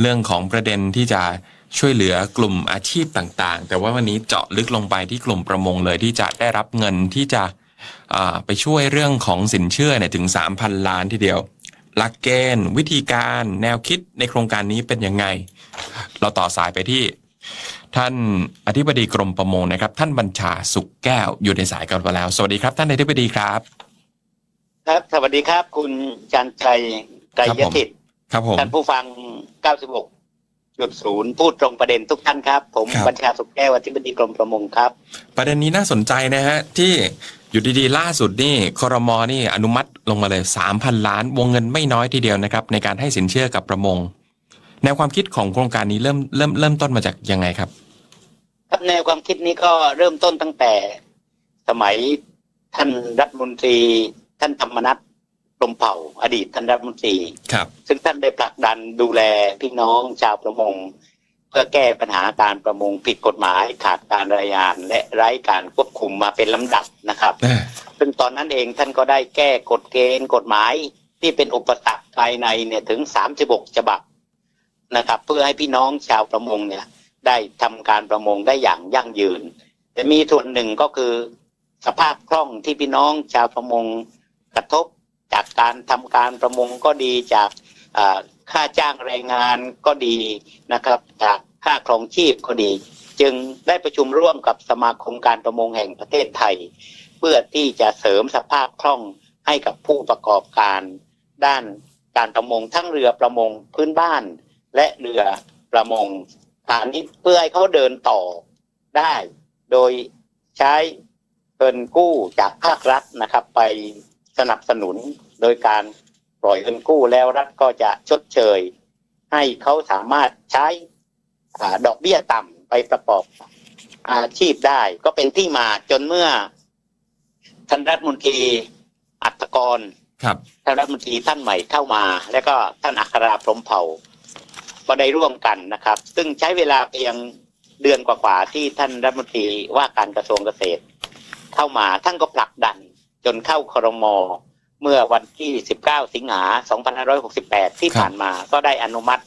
เรื่องของประเด็นที่จะช่วยเหลือกลุ่มอาชีพต่างๆ แต่ว่าวันนี้เจาะลึกลงไปที่กลุ่มประมงเลยที่จะได้รับเงินที่จะอ่าไปช่วยเรื่องของสินเชื่อเนี่ยถึง 3,000 ล้านทีเดียว หลักเกณฑ์ วิธีการแนวคิดในโครงการนี้เป็นยังไง เราต่อสายไปที่ ท่านอธิบดีกรมประมงนะครับ ท่านบัญชาสุขแก้วอยู่ในสายกันไปแล้ว สวัสดีครับ ท่านอธิบดีครับ ครับ สวัสดีครับ คุณจันชัยไกรยติตครับผมท่านผู้ฟัง 96.0พูดตรงประเด็นทุกท่านครับ ผมครับบัญชาสุขแก้วอธิบดีกรมประมงครับ ประเด็นนี้น่าสนใจนะฮะที่อยู่ดีๆ ล่าสุดนี่คอรมอนี่อนุมัติลงมาเลย 3,000 ล้านวงเงินไม่น้อยทีเดียวนะครับ ในการให้สินเชื่อกับประมง แนวความคิดของโครงการนี้เริ่มเริ่มเริ่มต้นมาจากยังไงครับครับแนวความคิดนี้ก็เริ่มต้นตั้งแต่สมัยท่านรัฐมนตรีท่านธรรมนัฐ พรมเผ่าอดีตท่านรัฐมนตรีครับ ซึ่งท่านได้ผลักดันดูแลพี่น้องชาวประมง เพื่อแก้ปัญหาการประมงผิดกฎหมายขาดการรายงาน และไร้การควบคุมมาเป็นลำดับนะครับ ซึ่งตอนนั้นเองท่านก็ได้แก้กฎเกณฑ์กฎหมายที่เป็นอุปสรรคภายในเนี่ยถึง 36 ฉบับนะครับ เพื่อให้พี่น้องชาวประมงเนี่ยได้ทำการประมงได้อย่างยั่งยืน แต่มีส่วนหนึ่งก็คือ สภาพคล่องที่พี่น้องชาวประมงกระทบ จากการทำการประมงก็ดีจากค่าจ้างแรงงานก็ดีนะครับ จากค่าครองชีพก็ดี จึงได้ประชุมร่วมกับสมาคมการประมงแห่งประเทศไทย เพื่อที่จะเสริมสภาพคล่องให้กับผู้ประกอบการด้านการประมงทั้งเรือประมงพื้นบ้าน และเรือประมงพาณิชย์เพื่อให้เขาเดินต่อได้ โดยใช้เงินกู้จากภาครัฐนะครับไป สนับสนุนโดยการปล่อยเงินกู้แล้วรัฐก็จะชดเชย ให้เขาสามารถใช้อดอกเบี้ยต่ำไปประกอบอาชีพได้ ก็เป็นที่มาจนเมื่อท่านรัฐมนตรีอัตกรครับท่านรัฐมนตรีท่านใหม่เข้ามา แล้วก็ท่านอัคราพรหมเผ่าก็ได้ร่วมกันนะครับ ซึ่งใช้เวลาเพียงเดือนกว่าๆที่ท่านรัฐมนตรีว่าการกระทรวงเกษตร เข้ามาท่านก็ผลักดัน จนเข้าครมเมื่อวันที่ 19 สิงหา 2568 ที่ครับผ่านมาก็ได้อนุมัติ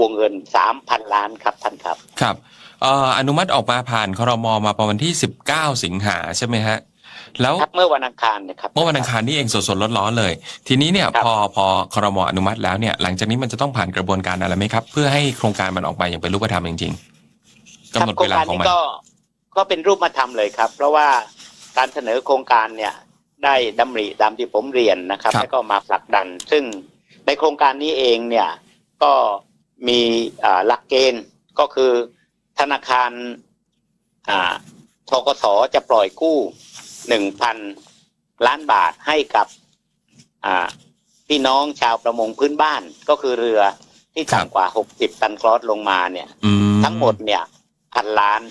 วงเงิน 3,000 ล้านครับท่านครับ ครับเอ่ออนุมัติออกมาผ่านคอรมอมาประมาณที่ 19 สิงหาใช่ไหมฮะแล้วครับเมื่อวันอังคารนะครับเมื่อวันอังคารนี่เองสดๆร้อนๆเลย ทีนี้เนี่ยครับพอพอคอรมออนุมัติแล้วเนี่ย หลังจากนี้มันจะต้องผ่านกระบวนการอะไรไหมครับ เพื่อให้โครงการมันออกมาอย่างเป็นรูปธรรมจริงๆกำหนดโครเวงลาการของนี้มันก็ก็เป็นรูปธรรมเลยครับ เพราะว่าการเสนอโครงการเนี่ย ได้ดำริตามที่ผมเรียนนะครับครับแล้วก็มาผลักดัน ซึ่งในโครงการนี้เองเนี่ยก็มีอ่าหลักเกณฑ์ก็คือธนาคารอ่าทกสจะปล่อยกู้หนึ่งพันล้านบาทให้กับอ่าพี่น้องชาวประมงพื้นบ้านก็คือเรือที่ครับต่ำกว่าหกสิบตันคลอสลงมาเนี่ยอืทั้งหมดเนี่ยพันล้าน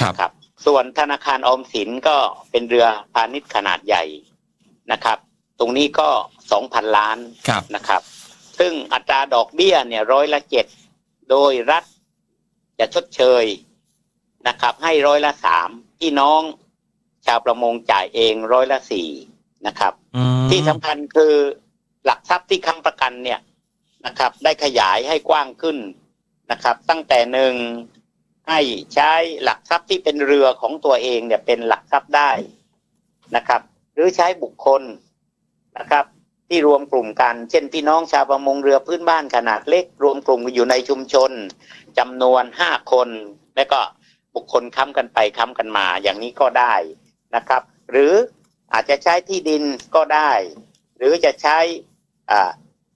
ครับครับ ส่วนธนาคารออมสินก็เป็นเรือพาณิชย์ขนาดใหญ่นะครับ ตรงนี้ก็สองพันล้านครับนะครับ ซึ่งอัตราดอกเบี้ยเนี่ยร้อยละเจ็ดโดยรัฐจะชดเชยนะครับ ให้ร้อยละสามพี่น้องชาวประมงจ่ายเองร้อยละสี่นะครับอืมที่สำคัญคือหลักทรัพย์ที่ค้ำประกันเนี่ยนะครับ ได้ขยายให้กว้างขึ้นนะครับ ตั้งแต่หนึ่ง ให้ใช้หลักทรัพย์ที่เป็นเรือของตัวเองเนี่ยเป็นหลักทรัพย์ได้นะครับ หรือใช้บุคคลนะครับ ที่รวมกลุ่มกัน เช่นพี่น้องชาวประมงเรือพื้นบ้านขนาดเล็ก รวมกลุ่มอยู่ในชุมชนจำนวนห้าคน แล้วก็บุคคลค้ำกันไปค้ำกันมาอย่างนี้ก็ได้นะครับ หรืออาจจะใช้ที่ดินก็ได้ หรือจะใช้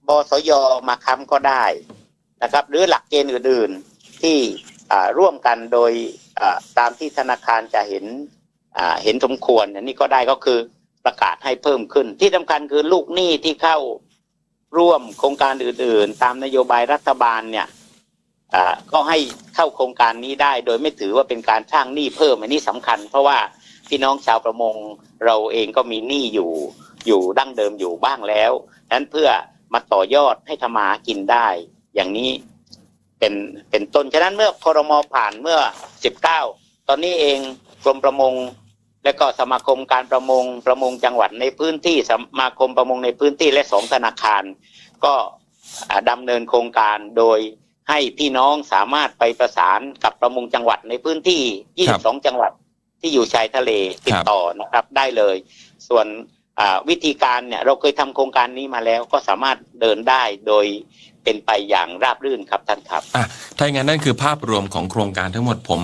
บสยมาค้ำก็ได้นะครับ หรือหลักเกณฑ์อื่น ๆที่ ร่วมกันโดยตามที่ธนาคารจะเห็นเห็นสมควรอันนี้ก็ได้ก็คือประกาศให้เพิ่มขึ้น ที่สำคัญคือลูกหนี้ที่เข้าร่วมโครงการอื่น ๆ ตามนโยบายรัฐบาลเนี่ยก็ให้เข้าโครงการนี้ได้ โดยไม่ถือว่าเป็นการสร้างหนี้เพิ่มอันนี้สำคัญ เพราะว่าพี่น้องชาวประมงเราเองก็มีหนี้อยู่อยู่ดั้งเดิมอยู่บ้างแล้วนั้นเพื่อมาต่อยอดให้ทำมากินได้ อย่างนี้ เป็นเป็นต้นฉะนั้นเมื่อครมผ่านเมื่อ 19 ตอนนี้เองกรมประมง และก็สมาคมการประมงประมงจังหวัดในพื้นที่สมาคมประมงในพื้นที่และสองธนาคาร ก็อ่าดำเนินโครงการโดยให้พี่น้องสามารถไปประสานกับประมงจังหวัดในพื้นที่ 22 จังหวัดที่อยู่ชายทะเลติดต่อนะครับได้เลย ส่วนอ่า วิธีการเนี่ยเราเคยทำโครงการนี้มาแล้วก็สามารถเดินได้โดยเป็นไปอย่างราบรื่นครับท่านครับอะถ้าอย่างนั้นนั่นคือภาพรวมของโครงการทั้งหมดผม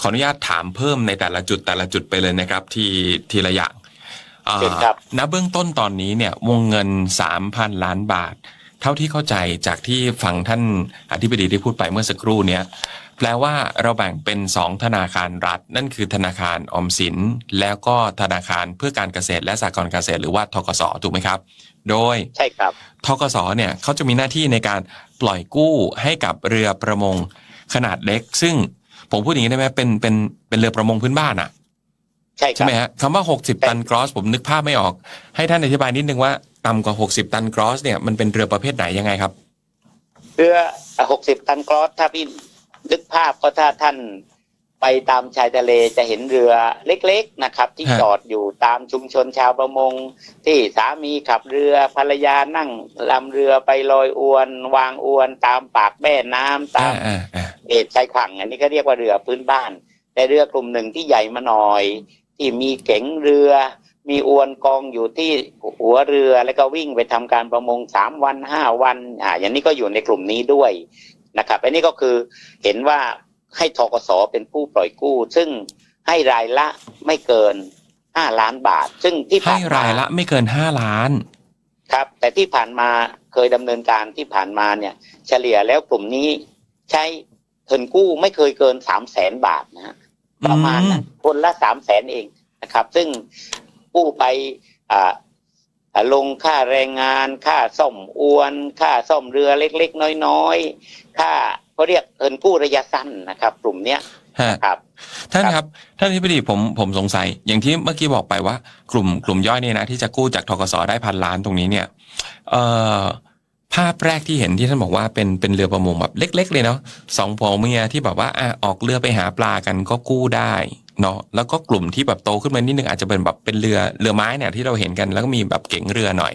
ขออนุญาตถามเพิ่มในแต่ละจุดแต่ละจุดไปเลยนะครับ ทีทีละอย่างอ่าเชิญครับณเบื้องต้นตอนนี้เนี่ยวงเงิน 3,000 ล้านบาท เท่าที่เข้าใจจากที่ฟังท่านอธิบดีที่พูดไปเมื่อสักครู่เนี้ย แปลว่าเราแบ่งเป็น 2 ธนาคารรัฐ นั่นคือธนาคารออมสิน แล้วก็ธนาคารเพื่อการเกษตรและสหกรณ์เกษตรหรือว่าทกสถูกไหมครับ โดยใช่ครับทกสเนี่ยเขาจะมีหน้าที่ในการปล่อยกู้ให้กับเรือประมงขนาดเล็ก ซึ่งผมพูดอย่างนี้ได้ไหมเป็นเป็นเป็นเรือประมงพื้นบ้านอะใช่คใช่รับไหมฮะคำว่า 60 ตันกรอส ผมนึกภาพไม่ออก ให้ท่านอธิบายนิดนึงว่าต่ำกว่า 60 ตันกรอสเนี่ยมันเป็นเรือประเภทไหนยังไงครับเรือ 60 ตันกรอสถ้าพี่ นึกภาพก็ถ้าท่านไปตามชายทะเลจะเห็นเรือเล็ก ๆนะครับ ที่ฮะจอดอยู่ตามชุมชนชาวประมง ที่สามีขับเรือภรรยานั่งลำเรือไปลอยอวน วางอวน ตามปากแม่น้ำตาอ่ามอ่าอ่าเอดชายฝั่งอันนี้ก็เรียกว่าเรือพื้นบ้าน แต่เรือกลุ่มหนึ่งที่ใหญ่มาหน่อย ที่มีเก๋งเรือ มีอวนกองอยู่ที่หัวเรือแล้วก็วิ่งไปทำการประมงสามวันห้าวันอ่าอย่างนี้ก็อยู่ในกลุ่มนี้ด้วย นะครับอันนี้ก็คือเห็นว่าให้ทกสเป็นผู้ปล่อยกู้ ซึ่งให้รายละไม่เกินห้าล้านบาท ซึ่งที่ให้ผ่านมรายละไม่เกิน5ล้านครับ แต่ที่ผ่านมาเคยดำเนินการที่ผ่านมาเนี่ย เฉลี่ยแล้วกลุ่มนี้ใช้เงินกู้ไม่เคยเกินสามแสนบาทนะฮะประมาณนั้นคนละสามแสนเองนะครับ ซึ่งกู้ไปอ่าอ่า ลงค่าแรงงาน ค่าซ่อมอวน ค่าซ่อมเรือเล็ก ๆ น้อยๆ ค่าเขาเรียกเงินกู้ระยะสั้นนะครับ กลุ่มเนี้ยฮะนะครับ ท่านครับท่านอธิบดีผมผมสงสัย อย่างที่เมื่อกี้บอกไปว่า กลุ่มกลุ่มย่อยเนี่ยนะที่จะกู้จากทกสได้พันล้านตรงนี้เนี่ยเอ่อภาพแรกที่เห็นที่ท่านบอกว่าเป็นเป็นเรือประมงแบบเล็ก ๆ เลยเนาะสองผัวเมียที่แบบว่าอะออกเรือไปหาปลากันก็กู้ได้ เนาะแล้วก็กลุ่มที่แบบโตขึ้นมานิดนึงอาจจะเป็นแบบเป็นเรือเรือไม้เนี่ยที่เราเห็นกัน แล้วก็มีแบบเก๋งเรือหน่อย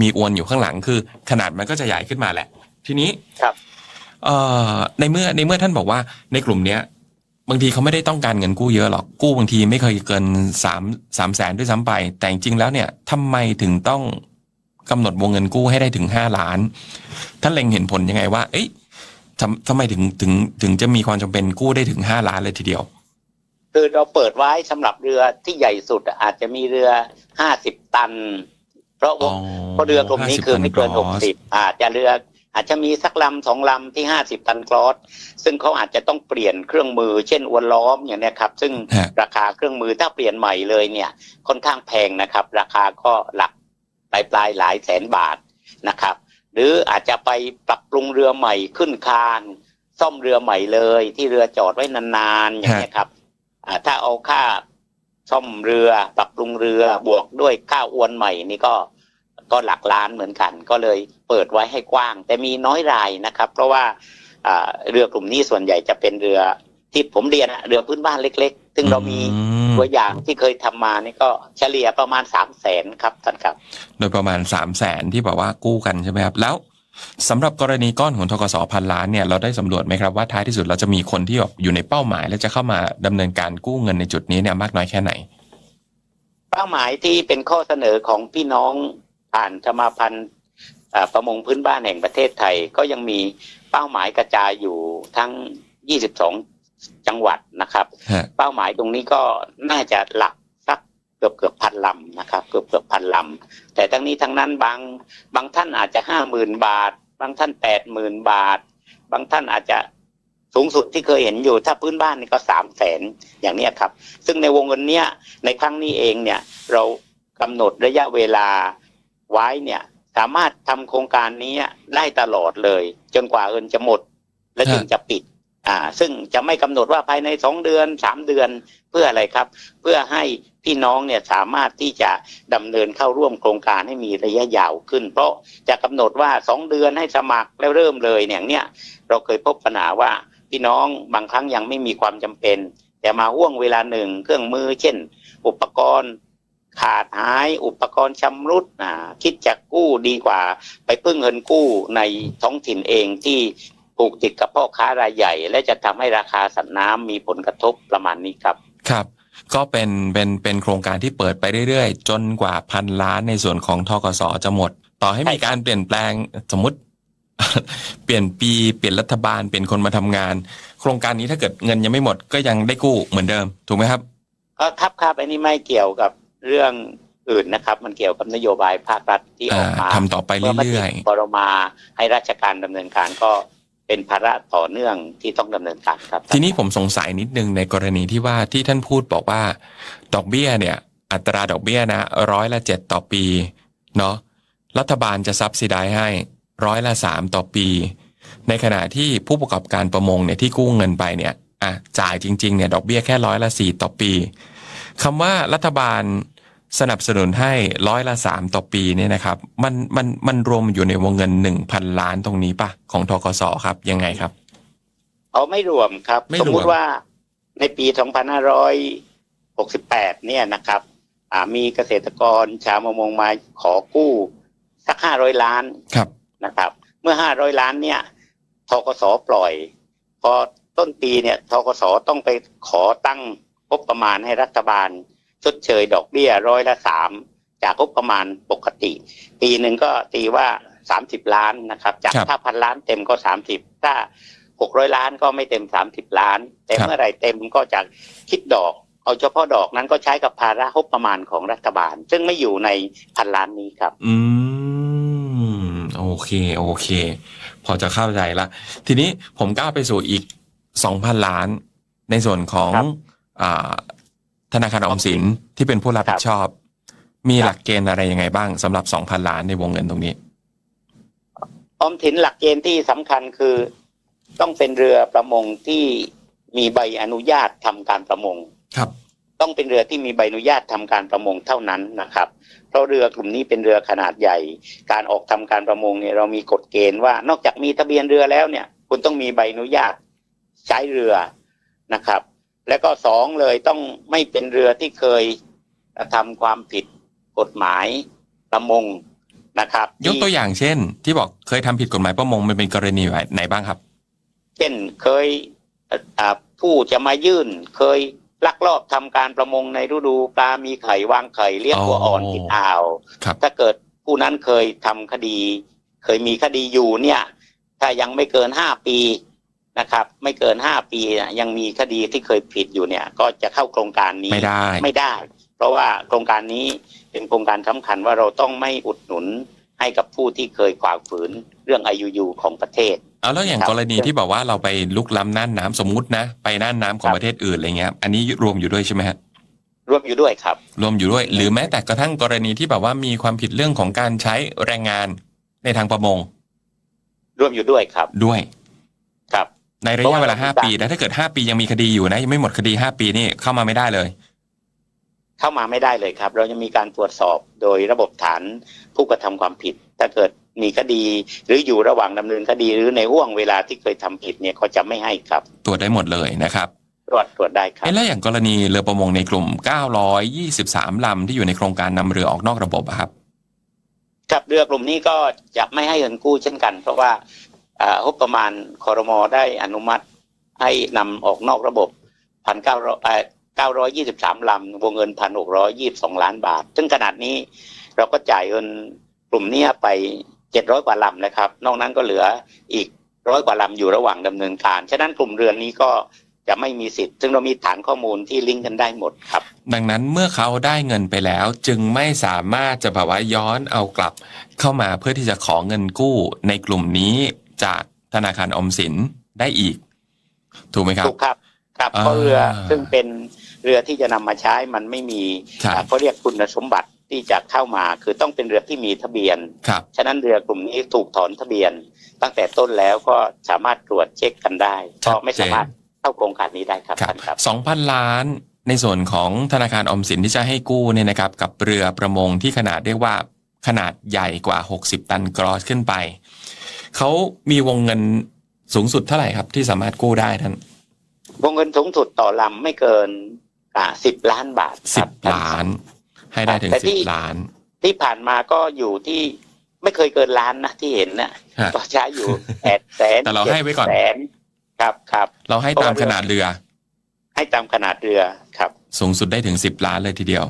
มีอวนอยู่ข้างหลังคือ ขนาดมันก็จะใหญ่ขึ้นมาแหละ ทีนี้ครับเอ่อในเมื่อในเมื่อท่านบอกว่าในกลุ่มเนี้ยบางทีเขาไม่ได้ต้องการเงินกู้เยอะหรอกกู้บางทีไม่เคยเกินสามสามแสนด้วยซ้ำไป แต่จริงๆแล้วเนี่ยทำไมถึงต้องกำหนดวงเงินกู้ให้ได้ถึงห้าล้าน ท่านเล็งเห็นผลยังไงว่า เอ๊ะทำทำไมถึงถึงถึงจะมีความจำเป็นกู้ได้ถึงห้าล้านเลยทีเดียว คือเราเปิดไว้สำหรับเรือที่ใหญ่สุดอาจจะมีเรือห้าสิบตัน เพราะว่าเพราะเรือกลุ่มนี้คือไม่เกินหกสิบอาจจะเรืออาจจะมีสักลำสองลำที่ห้าสิบตันกรอสซึ่งเขาอาจจะต้องเปลี่ยนเครื่องมือ เช่นอวนล้อมอย่างเนี้ยครับ ซึ่งฮะราคาเครื่องมือถ้าเปลี่ยนใหม่เลยเนี่ยค่อนข้างแพงนะครับ ราคาก็หลักปลายปลายๆหลายแสนบาทนะครับ หรืออาจจะไปปรับปรุงเรือใหม่ขึ้นคาน ซ่อมเรือใหม่เลย ที่เรือจอดไว้นานๆอย่างเนี้ยครับอ่า ถ้าเอาค่าซ่อมเรือปรับปรุงเรือบวกด้วยค่าอวนใหม่นี่ก็ก็หลักล้านเหมือนกัน ก็เลยเปิดไว้ให้กว้าง แต่มีน้อยรายนะครับ เพราะว่าอ่าเรือกลุ่มนี้ส่วนใหญ่จะเป็นเรือที่ผมเรียนอะเรือพื้นบ้านเล็ก ๆ ซึ่งเรามีอืมตัวอย่างที่เคยทำมานี่ก็เฉลี่ยประมาณสามแสนครับท่านครับ โดยประมาณสามแสนที่แบบว่ากู้กันใช่ไหมครับ แล้ว สำหรับกรณีก้อนของทกสพันล้านเนี่ยเราได้สำรวจไหมครับว่าท้ายที่สุดเราจะมีคนที่แบบอยู่ในเป้าหมาย และจะเข้ามาดำเนินการกู้เงินในจุดนี้เนี่ยมากน้อยแค่ไหน เป้าหมายที่เป็นข้อเสนอของพี่น้องผ่านสมาพันธ์อ่าประมงพื้นบ้านแห่งประเทศไทยก็ยังมีเป้าหมายกระจายอยู่ทั้ง 22 จังหวัดนะครับฮะเป้าหมายตรงนี้ก็น่าจะหลักสัก เกือบเกือบพันลำนะครับเกือบเกือบพันลำแต่ทั้งนี้ทั้งนั้นบางบางท่านอาจจะห้าหมื่นบาท บางท่านแปดหมื่นบาท บางท่านอาจจะสูงสุดที่เคยเห็นอยู่ถ้าพื้นบ้านนี่ก็สามแสนอย่างเนี้ยครับ ซึ่งในวงเงินเนี้ยในครั้งนี้เองเนี่ยเรากำหนดระยะเวลาไว้เนี่ยสามารถทำโครงการนี้ได้ตลอดเลย จนกว่าเงินจะหมด และถึงจะปิดอ่าซึ่งจะไม่กำหนดว่าภายในสองเดือนสามเดือน เพื่ออะไรครับ เพื่อให้พี่น้องเนี่ยสามารถที่จะดำเนินเข้าร่วมโครงการให้มีระยะยาวขึ้น เพราะจะกำหนดว่าสองเดือนให้สมัครแล้วเริ่มเลยเนี่ยเนี่ยเราเคยพบปัญหาว่าพี่น้องบางครั้งยังไม่มีความจำเป็น แต่มาห่วงเวลาหนึ่งเครื่องมือ เช่น อุปกรณ์ขาดหายอุปกรณ์ชำรุดอ่าคิดจะกู้ดีกว่า ไปพึ่งเงินกู้ในท้องถิ่นเองที่ผูกติดกับพ่อค้ารายใหญ่ และจะทำให้ราคาสัตว์น้ำมีผลกระทบประมาณนี้ครับ ครับ ก็เป็นเป็นเป็นโครงการที่เปิดไปเรื่อยๆ จนกว่าพันล้านในส่วนของทกสจะหมด ต่อให้มีการเปลี่ยนแปลงสมมติเปลี่ยนปีเปลี่ยนรัฐบาลเปลี่ยนคนมาทำงาน โครงการนี้ถ้าเกิดเงินยังไม่หมดก็ยังได้กู้เหมือนเดิม ถูกไหมครับก็ครับครับอันนี้ไม่เกี่ยวกับเรื่องอื่นนะครับ มันเกี่ยวกับนโยบายภาครัฐที่ออกมาอ่าทำต่อไปเมื่อมติเรื่อยครมาให้ราชการดำเนินการก็ เป็นภาระต่อเนื่องที่ต้องดำเนินการครับ ทีนี้ผมสงสัยนิดนึงในกรณีที่ว่าที่ท่านพูดบอกว่า ดอกเบี้ยเนี่ย อัตราดอกเบี้ยนะร้อยละเจ็ดต่อปีเนาะรัฐบาลจะซับซิได้ให้ร้อยละสามต่อปี ในขณะที่ผู้ประกอบการประมงเนี่ยที่กู้เงินไปเนี่ยอะจ่ายจริงๆเนี่ยดอกเบี้ยแค่ร้อยละสี่ต่อปีคำว่ารัฐบาล สนับสนุนให้ร้อยละสามต่อปีเนี่ยนะครับ มันมันมันรวมอยู่ในวงเงินหนึ่งพันล้านตรงนี้ปะของทกสครับ ยังไงครับเอาไม่รวมครับไม่สรวมมมุติว่าในปี2568เนี่ยนะครับอ่ามีเกษตรกรชาวประมงมาขอกู้สัก500ล้านครับนะครับ เมื่อ500ล้านเนี่ยทกสปล่อย พอต้นปีเนี่ยทกสต้องไปขอตั้งงบประมาณให้รัฐบาล ชดเชยดอกเบี้ยร้อยละสามจากงบประมาณปกติ ปีหนึ่งก็ตีว่า30ล้านนะครับ จากครับถ้าพันล้านเต็มก็30ถ้า600ล้านก็ไม่เต็ม30ล้าน แต่ครับเมื่อไหร่เต็มก็จะคิดดอก เอาเฉพาะดอกนั้นก็ใช้กับภาระงบประมาณของรัฐบาล ซึ่งไม่อยู่ในพันล้านนี้ครับ อืม โอเค โอเค พอจะเข้าใจละ ทีนี้ผมก้าวไปสู่อีกสองพันล้านในส่วนของครับอ่า ธนาคารออมสินที่เป็นผู้รับผิดชอบ มีครับหลักเกณฑ์อะไรยังไงบ้างสำหรับสองพันล้านในวงเงินตรงนี้ ออมสินหลักเกณฑ์ที่สำคัญคือต้องเป็นเรือประมงที่มีใบอนุญาตทำการประมงครับ ต้องเป็นเรือที่มีใบอนุญาตทำการประมงเท่านั้นนะครับ เพราะเรือกลุ่มนี้เป็นเรือขนาดใหญ่ การออกทำการประมงเนี่ยเรามีกฎเกณฑ์ว่านอกจากมีทะเบียนเรือแล้วเนี่ย คุณต้องมีใบอนุญาตใช้เรือนะครับ แล้วก็สองเลยต้องไม่เป็นเรือที่เคยกระทำความผิดกฎหมายประมงนะครับ ยกตัวอย่างเช่น ที่บอกเคยทำผิดกฎหมายประมงมันเป็นกรณีไหนบ้างครับ เช่นเคยเอ่ออ่าผู้จะมายื่นเคยลักลอบทำการประมงในฤดูปลา มีไข่วางไข่เลี้ยงตัวอ่อนอ๋อติดอ่าวครับถ้าเกิดผู้นั้นเคยทำคดี เคยมีคดีอยู่เนี่ย ถ้ายังไม่เกินห้าปี นะครับ ไม่เกินห้าปีนะยังมีคดีที่เคยผิดอยู่เนี่ย ก็จะเข้าโครงการนี้ไม่ได้ไม่ได้ เพราะว่าโครงการนี้เป็นโครงการสำคัญว่าเราต้องไม่อุดหนุนให้กับผู้ที่เคยฝ่าฝืนเรื่องอายุของประเทศเอาแล้วอย่างครับกรณีที่บอกว่าเราไปลุกล้ำน่านน้ำสมมุตินะ ไปน่านน้ำของครับประเทศอื่นอะไรเงี้ยอันนี้รวมอยู่ด้วยใช่ไหมฮะรวมอยู่ด้วยครับ รวมอยู่ด้วย หรือแม้แต่กระทั่งกรณีที่แบบว่ามีความผิดเรื่องของการใช้แรงงานในทางประมง รวมอยู่ด้วยครับด้วยครับ ในระยะเวลาเพราะว่าห้าปีแต่ถ้าเกิดห้าปียังมีคดีอยู่นะ ยังไม่หมดคดีห้าปีนี่เข้ามาไม่ได้เลย เข้ามาไม่ได้เลยครับ เราจะมีการตรวจสอบโดยระบบฐานผู้กระทำความผิด ถ้าเกิดมีคดีหรืออยู่ระหว่างดำเนินคดีหรือในห่วงเวลาที่เคยทำผิดเนี่ยเขาจะไม่ให้ครับ ตรวจได้หมดเลยนะครับตรวจตรวจได้ครับเอ๊ะแล้วอย่างกรณีเรือประมงในกลุ่ม 923 ลำที่อยู่ในโครงการนำเรือออกนอกระบบอะครับครับเรือกลุ่มนี้ก็จะไม่ให้เงินกู้เช่นกัน เพราะว่าอ่า งบประมาณคอรมอได้อนุมัติให้นำออกนอกระบบพันเก้าร้อยเก้าร้อยยี่สิบสามลำวงเงินพันหกร้อยยี่สิบสองล้านบาท ซึ่งขนาดนี้เราก็จ่ายเงินกลุ่มเนี้ยไปเจ็ดร้อยกว่าลำนะครับ นอกนั้นก็เหลืออีกร้อยกว่าลำอยู่ระหว่างดำเนินการ ฉะนั้นกลุ่มเรือนนี้ก็จะไม่มีสิทธิ์ ซึ่งเรามีฐานข้อมูลที่ลิงก์กันได้หมดครับ ดังนั้นเมื่อเขาได้เงินไปแล้ว จึงไม่สามารถจะแบบว่าย้อนเอากลับ เข้ามาเพื่อที่จะขอเงินกู้ในกลุ่มนี้ จากธนาคารออมสินได้อีก ถูกไหมครับถูกครับครับอ่าเพราะเรือซึ่งเป็นเรือที่จะนำมาใช้มันไม่มีครับอ่าเขาเรียกคุณสมบัติที่จะเข้ามาคือต้องเป็นเรือที่มีทะเบียนครับฉะนั้นเรือกลุ่มนี้ถูกถอนทะเบียน ตั้งแต่ต้นแล้วก็สามารถตรวจเช็คกันได้ชัดก็ไม่สามารถเข้าโครงการนี้ได้ครับครับท่านครับสองพันล้านในส่วนของธนาคารออมสินที่จะให้กู้เนี่ยนะครับ กับเรือประมงที่ขนาดเรียกว่าขนาดใหญ่กว่า 60 ตันกรอสขึ้นไป เขามีวงเงินสูงสุดเท่าไหร่ครับ ที่สามารถกู้ได้ท่านวงเงินสูงสุดต่อลำไม่เกินอ่าสิบล้านบาทคสิรับบล้าน ให้ได้ถึงแต่สิที่บล้าน ที่ผ่านมาก็อยู่ที่ไม่เคยเกินล้านนะที่เห็นนะฮะก็ใช้อยู่แปดแสนแต่เราให้ไว้ก่อนแสนครับครับ เราให้ตามขนาดเรือ ให้ตามขนาดเรือครับ สูงสุดได้ถึงสิบล้านเลยทีเดียว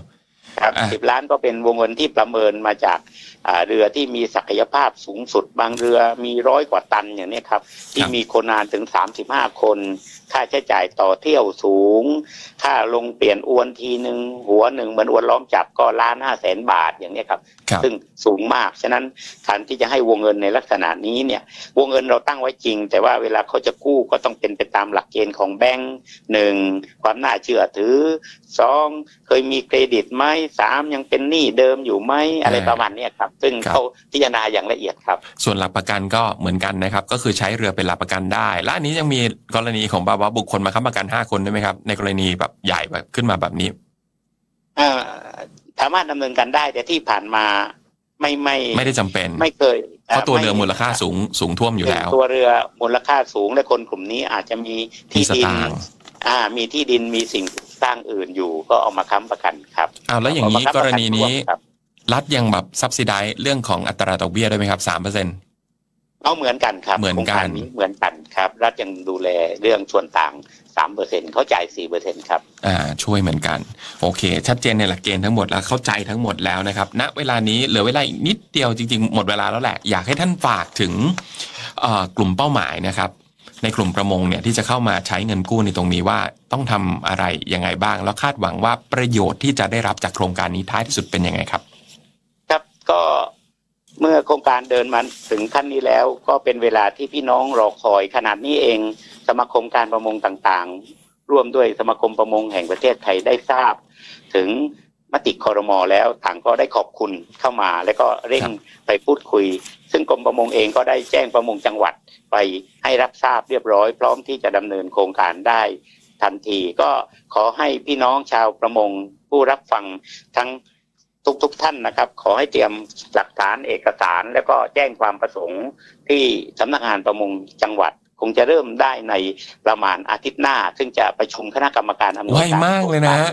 ครับอะสิบล้านก็เป็นวงเงินที่ประเมินมาจากอ่าเรือที่มีศักยภาพสูงสุด บางเรือมีร้อยกว่าตันอย่างนี้ครับ ที่มีคนงานถึงสามสิบห้าคน ค่าใช้จ่ายต่อเที่ยวสูง ค่าลงเปลี่ยนอวนทีหนึ่งหัวหนึ่งเหมือนอวนล้อมจับก็ล้านห้าแสนบาทอย่างนี้ครับครับ ซึ่งสูงมาก ฉะนั้นการที่จะให้วงเงินในลักษณะนี้เนี่ยวงเงินเราตั้งไว้จริง แต่ว่าเวลาเขาจะกู้ก็ต้องเป็นไปตามหลักเกณฑ์ของแบงก์หนึ่งความน่าเชื่อถือสองเคยมีเครดิตไหมสามยังเป็นหนี้เดิมอยู่ไหมอะไรอ่าประมาณเนี้ยครับ ซึ่งครับเขาพิจารณาอย่างละเอียดครับ ส่วนหลักประกันก็เหมือนกันนะครับ ก็คือใช้เรือเป็นหลักประกันได้ และอันนี้ยังมีกรณีของแบบว่าบุคคลมาค้ำประกันห้าคนด้วยไหมครับ ในกรณีแบบใหญ่แบบขึ้นมาแบบนี้อ่าสามารถดำเนินการได้แต่ที่ผ่านมาไม่ไม่ไม่ได้จำเป็น ไม่เคยเพราะตัวเรือไม่มูลค่าสูงสูงท่วมอยู่แล้ว ตัวเรือมูลค่าสูงและคนกลุ่มนี้อาจจะมีมีที่สดินตางค์อ่า มีที่ดินมีสิ่ง สร้างอื่นอยู่ก็เอามาค้ำประกันครับอ้าวแล้วอย่างนี้เมค้ำกปะรณีนี้ร่วมครับรัฐยังแบบซับซิได้เรื่องของอัตราดอกเบี้ยด้วยไหมครับสามเปอร์เซ็นเอาเหมือนกันครับเหมือนกันโครงารนี้เหมือนกันครับ รัฐยังดูแลเรื่องส่วนต่างสามเปอร์เซ็นเขาจ่ายสี่เปอร์เซ็นครับอ่าช่วยเหมือนกัน โอเค ชัดเจนในหลักเกณฑ์ทั้งหมดแล้วเข้าใจทั้งหมดแล้วนะครับณเวลานี้เหลือเวลาอีกนิดเดียวจริง ๆ หมดเวลาแล้วแหละ อยากให้ท่านฝากถึงเอ่อกลุ่มเป้าหมายนะครับ ในกลุ่มประมงเนี่ยที่จะเข้ามาใช้เงินกู้ในตรงนี้ว่าต้องทำอะไรยังไงบ้าง แล้วคาดหวังว่าประโยชน์ที่จะได้รับจากโครงการนี้ท้ายที่สุดเป็นยังไงครับ ครับก็เมื่อโครงการเดินมาถึงขั้นนี้แล้ว ก็เป็นเวลาที่พี่น้องรอคอยขนาดนี้เอง สมาคมการประมงต่างๆ ร่วมด้วยสมาคมประมงแห่งประเทศไทยได้ทราบ ถึง มติคอรมอแล้วต่างก็ได้ขอบคุณเข้ามา แล้วก็เร่งครับไปพูดคุย ซึ่งกรมประมงเองก็ได้แจ้งประมงจังหวัดไปให้รับทราบเรียบร้อย พร้อมที่จะดำเนินโครงการได้ทันทีก็ขอให้พี่น้องชาวประมงผู้รับฟังทั้งทุกๆทท่านนะครับ ขอให้เตรียมหลักฐานเอกสาร แล้วก็แจ้งความประสงค์ที่สำนักงานประมงจังหวัด คงจะเริ่มได้ในประมาณอาทิตย์หน้า ซึ่งจะประชุมคณะกรรมการอำนวยการไวมากเลยนะฮะ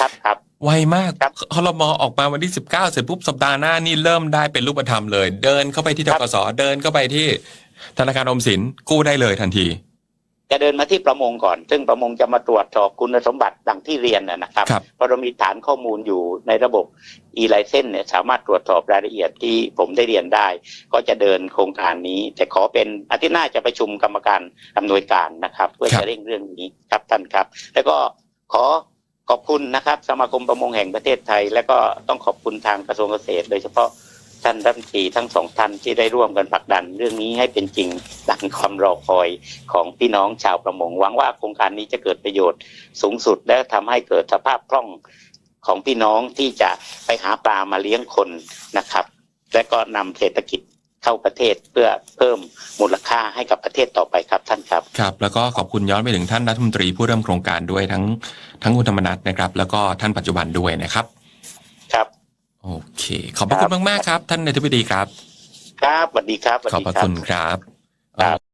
ครับครับไวมากครับคอรมอออกมาวันที่ 19 เสร็จปุ๊บสัปดาห์หน้านี่เริ่มได้เป็นรูปธรรมเลย เดินเข้าไปที่ทครับกสเดินเข้าไปที่ธนาคารออมสินกู้ได้เลยทันที จะเดินมาที่ประมงก่อน ซึ่งประมงจะมาตรวจสอบคุณสมบัติดังที่เรียนนะนะครับครับเพราะเรามีฐานข้อมูลอยู่ในระบบ e-license เนี่ยสามารถตรวจสอบรายละเอียดที่ผมได้เรียนได้ ก็จะเดินโครงการนี้ แต่ขอเป็นอาทิตย์หน้าจะประชุมกรรมการอำนวยการนะครับ เพื่อครับจะเร่งเรื่องนี้ครับท่านครับ แล้วก็ขอขอบคุณนะครับ สมาคมประมงแห่งประเทศไทย แล้วก็ต้องขอบคุณทางกระทรวงเกษตร โดยเฉพาะ ท่านรัฐมนตรีทั้งสองท่านที่ได้ร่วมกันผลักดัน เรื่องนี้ให้เป็นจริงดังความรอคอยของพี่น้องชาวประมงหวังว่าโครงการนี้จะเกิดประโยชน์สูงสุดและทำให้เกิดสภาพคล่องของพี่น้องที่จะไปหาปลามาเลี้ยงคนนะครับ และก็นำเศรษฐกิจเข้าประเทศเพื่อเพิ่มมูลค่าให้กับประเทศต่อไปครับท่านครับครับ แล้วก็ขอบคุณย้อนไปถึงท่านรัฐมนตรีผู้เริ่มโครงการด้วยทั้งทั้งคุณธรรมนัฐนะครับ แล้วก็ท่านปัจจุบันด้วยนะครับ ครับ โอเค ขอบพระคุณมาก ๆ ครับ ท่านนายธิบดีครับ ครับสวัสดีครับสวัสขอบดีพระครับคุณครับครับ